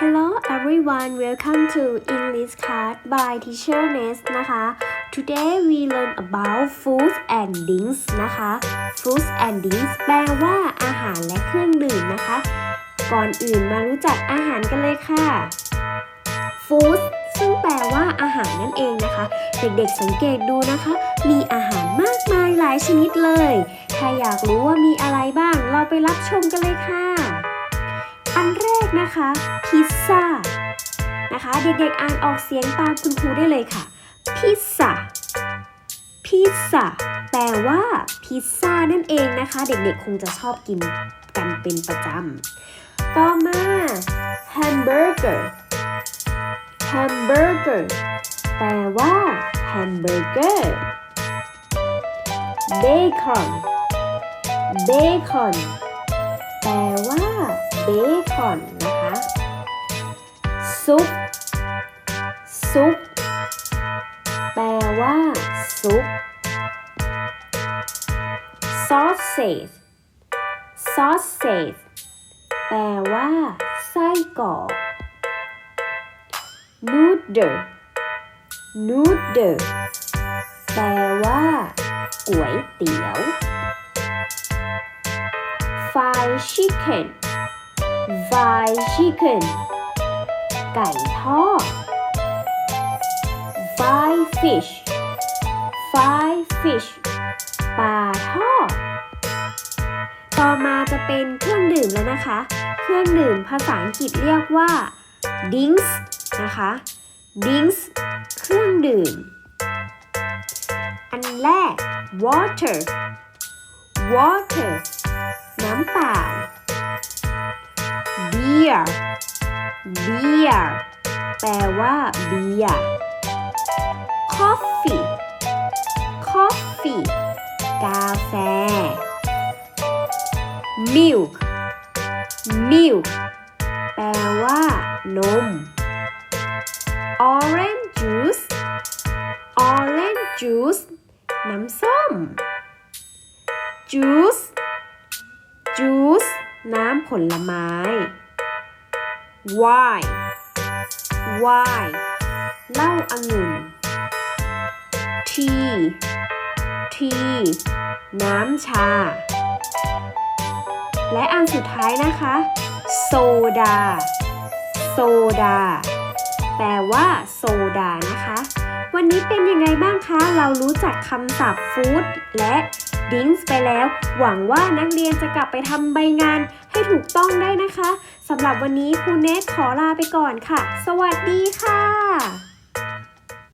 Hello everyone welcome to English class by Teacher Nest นะคะ Today we learn about foods and drinks นะคะ foods and drinks แปลว่าอาหารและเครื่องดื่มนะคะ ก่อนอื่นมารู้จักอาหารกันเลยค่ะ food ซึ่งแปลว่าอาหารนั่นเองนะคะ เด็กๆสังเกตดูนะคะ มีอาหารมากมายหลายชนิดเลย ถ้าอยากรู้ว่ามีอะไรบ้าง เราไปรับชมกันเลยค่ะ นะคะ พิซซ่านะคะ เด็กๆอ่านออกเสียงตามคุณครูได้เลยค่ะ พิซซ่า พิซซ่า แปลว่าพิซซ่านั่นเองนะคะ เด็กๆคงจะชอบกินกันเป็นประจำ ต่อมาแฮมเบอร์เกอร์ แฮมเบอร์เกอร์ แปลว่าแฮมเบอร์เกอร์ เบคอน เบคอน บคอนนะคะซุปซุปแปลว่าซุป sausage sausage แปลว่าไส้กรอก noodle noodle แปลว่าก๋วยเตี๋ยว fried chicken fried chicken ไก่ทอด fried fish fried fish ปลาทอด ต่อมาจะเป็นเครื่องดื่มแล้วนะคะ เครื่องดื่มภาษาอังกฤษเรียกว่า drinks นะคะ drinks เครื่องดื่ม อันแรก water water beer beer แปลว่าเบียร์ coffee coffee กาแฟ milk milk แปลว่านม orange juice orange juice น้ำส้ม juice juice น้ำผลไม้ wine wine เหล้าองุ่น tea tea น้ำชา และอันสุดท้ายนะคะโซดาโซดาแปลว่าโซดานะคะ วันนี้เป็นยังไงบ้างคะ เรารู้จักคำศัพท์ฟู้ดและ ดิ้งส์ไปแล้ว หวังว่านักเรียนจะกลับไปทำใบงานให้ถูกต้องได้นะคะสำหรับวันนี้ครูเนทขอลาไปก่อนค่ะ สวัสดีค่ะ